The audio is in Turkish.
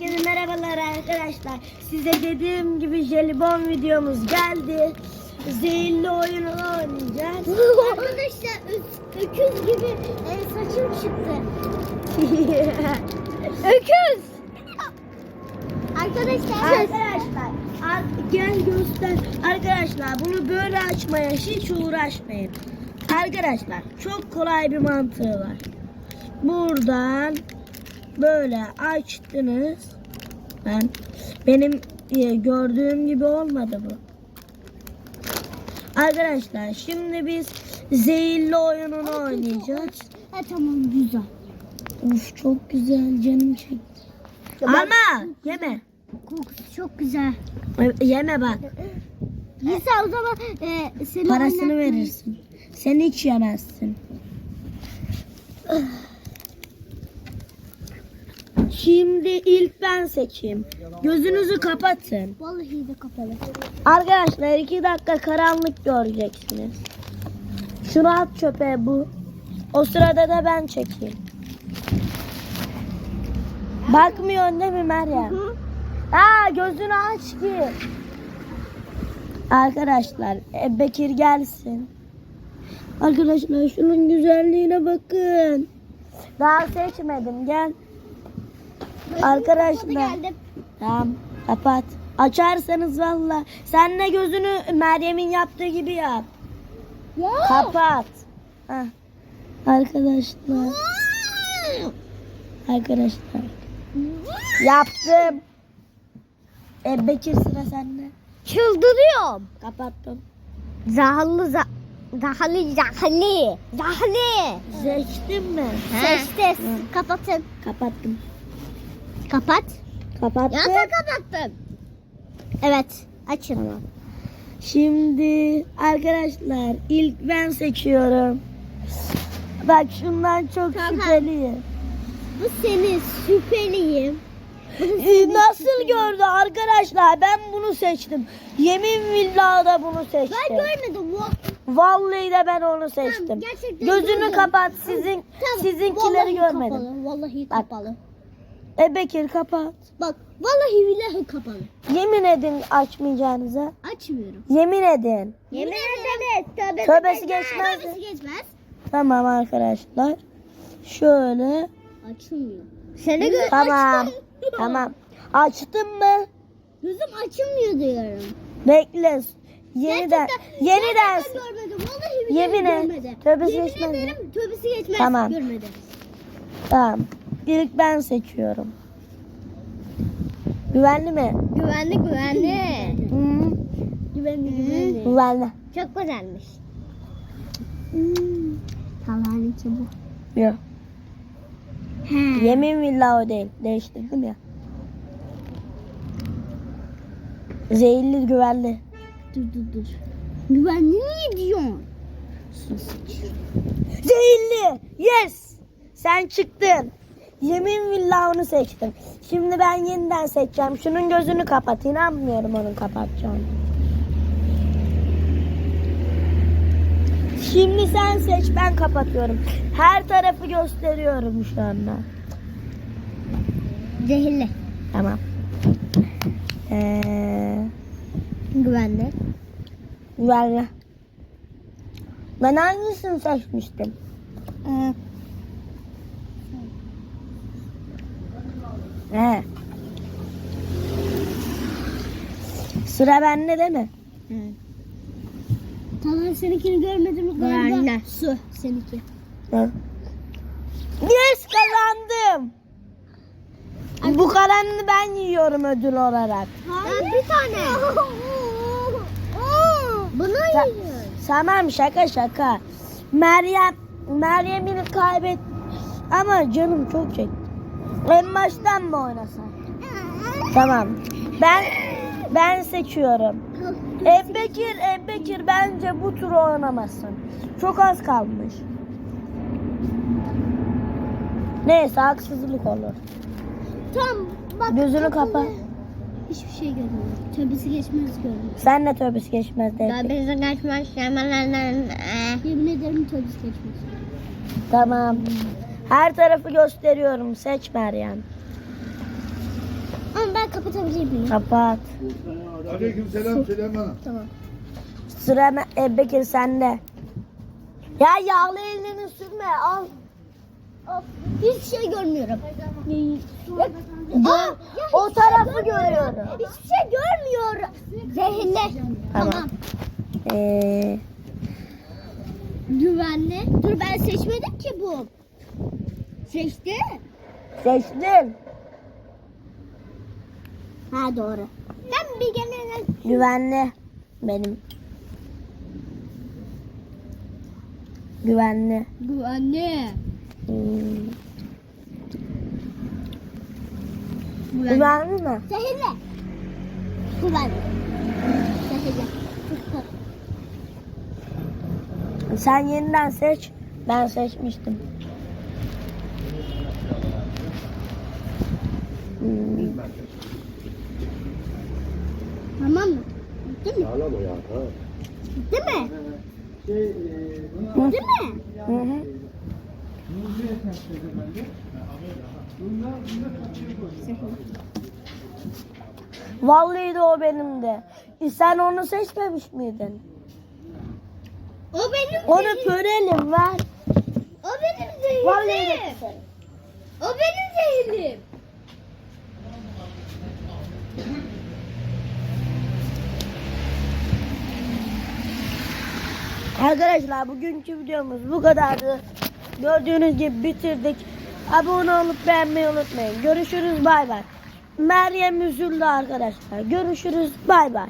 Herkese merhabalar arkadaşlar. Size dediğim gibi jelibon videomuz geldi. Zehirli oyunu oynayacağız. Arkadaşlar öküz gibi e, saçım çıktı. Öküz. Arkadaşlar Arkadaşlar ar- gel göster. Arkadaşlar bunu böyle açmaya hiç uğraşmayın. Arkadaşlar çok kolay bir mantığı var. Buradan böyle açtınız. Ben benim e, gördüğüm gibi olmadı bu. Arkadaşlar şimdi biz zehirli oyununu oynayacağız. Ha, tamam güzel. Uf çok güzel canım çekti. Ama yeme. Kokusu çok güzel. Yeme bak. Neyse o zaman e, seni Parasını oynatmayı- verirsin. Sen hiç yemezsin. Şimdi ilk ben seçeyim. Gözünüzü kapatın. Vallahi de kapalı. Arkadaşlar iki dakika karanlık göreceksiniz. Şunu at çöpe bu. O sırada da ben çekeyim. Bakmıyorsun değil mi Meryem? Aa gözünü aç ki. Arkadaşlar e, Bekir gelsin. Arkadaşlar şunun güzelliğine bakın. Daha seçmedim gel. Arkadaşlar. Tamam kapat. Açarsanız valla. Sen de gözünü Meryem'in yaptığı gibi yap. Ya. Kapat. Heh. Arkadaşlar. Arkadaşlar. Yaptım. E Bekir sıra sende. Çıldırıyorum. Kapattım. Zahallı za Zahallı zahallı. Zahallı. Seçtin mi? Seçti. Kapatın. Kapattım. Kapat. Kapattım. Ya sen kapattın. Evet. Açın. Tamam. Şimdi arkadaşlar ilk ben seçiyorum. Bak şundan çok Tamam. şüpheliyim. Bu senin da Ee, Nasıl süperin. gördü arkadaşlar? Ben bunu seçtim. Yemin billahi da bunu seçtim. Ben görmedim. Vallahi de ben onu seçtim. gerçekten Gözünü kapat. Sizin Tamam, sizinkileri vallahi görmedim. Kapalı, vallahi Bak. E Bekir kapat. Bak vallahi billahi kapalı. Yemin edin açmayacağınıza. Açmıyorum. Yemin edin. Yemin ederim. Tövbe Tövbesi geçmez. Tövbesi geçmez. Tamam arkadaşlar. Şöyle. Açılmıyor. Seni gö Tamam. açtım. Tamam. Açtın mı? Gözüm açılmıyor diyorum. Bekle. Yeniden. Gerçekten- Yeniden. gerçekten görmedim. Vallahi billahi Yemin et. Tövbesi Yemin geçmez mi? ederim tövbesi geçmez. Tamam. Görmedim. Tamam. İlk ben seçiyorum. Güvenli mi? Güvenli güvenli. Hı. Güvenli güvenli. Güvenli. Çok güzelmiş. Hmm. İçi bu. Yok. He. Yemin billahi o değil. Değiştirdim ya. Zehirli güvenli. Dur dur dur. Güvenli mi diyorsun? Zehirli. Yes. Sen çıktın. Yemin billahi onu seçtim. Şimdi ben yeniden seçeceğim. Şunun gözünü kapat. İnanmıyorum onun kapatacağını. Şimdi sen seç ben kapatıyorum. Her tarafı gösteriyorum şu anda. Zehirli. Tamam. Ee, Güvenli. güvenli. Ben hangisini seçmiştim? Ee, He. Sıra bende değil mi? Talha seninkini görmedim galiba. Su seninki. Hı. Yes kazandım. Bu kalanını ben yiyorum ödül olarak. Ben bir tane. Bunu Ta- yiyoruz. Tamam şaka şaka. Meryem Meryem'ini kaybet ama canım çok çekti. En baştan mı oynasak? Tamam. Ben ben seçiyorum. Ebekir, Ebekir bence bu turu oynamasın. Çok az kalmış. Neyse haksızlık olur. Tam bak. Gözünü kapa. Hiçbir şey görmüyorum. Tövbesi geçmez görmüyorum. Sen de tövbesi geçmez de. Tövbesi geçmez. Yemin ederim tövbesi geçmez. Tamam. Her tarafı gösteriyorum. Seç Meryem. ben kapatabilir miyim? Kapat. Aleyküm selam Süleyman Hanım. Tamam. Sıra Me- e, Bekir sende. Ya yağlı elini sürme al. Of, hiçbir şey görmüyorum. Ya, Gö- Aa, ya o şey tarafı görmüyorum. görüyorum. Hiçbir şey görmüyorum. Zehirli. Tamam. Tamam. Ee, Güvenli. Dur ben seçmedim ki bu. Seçti. seçtim. Ha doğru. Ben bir genel Güvenli. Benim. Güvenli. güvenli. Hmm. Güvenli mi? Zehirli. Güvenli. Zehirli. Sen yeniden seç. Ben seçmiştim. Hmm. Tamam mı? Değil mi? Ağlama ya. Ha. Değil mi? Hı. Değil mi? Hı hı. Vallahi de o benim de. E sen onu seçmemiş miydin? O benim Onu zehirlim. görelim ver. O benim zehirlim. Vallahi de. O benim zehirlim. Arkadaşlar bugünkü videomuz bu kadardı. Gördüğünüz gibi bitirdik. Abone olup beğenmeyi unutmayın. Görüşürüz bay bay. Meryem üzüldü arkadaşlar. Görüşürüz bay bay.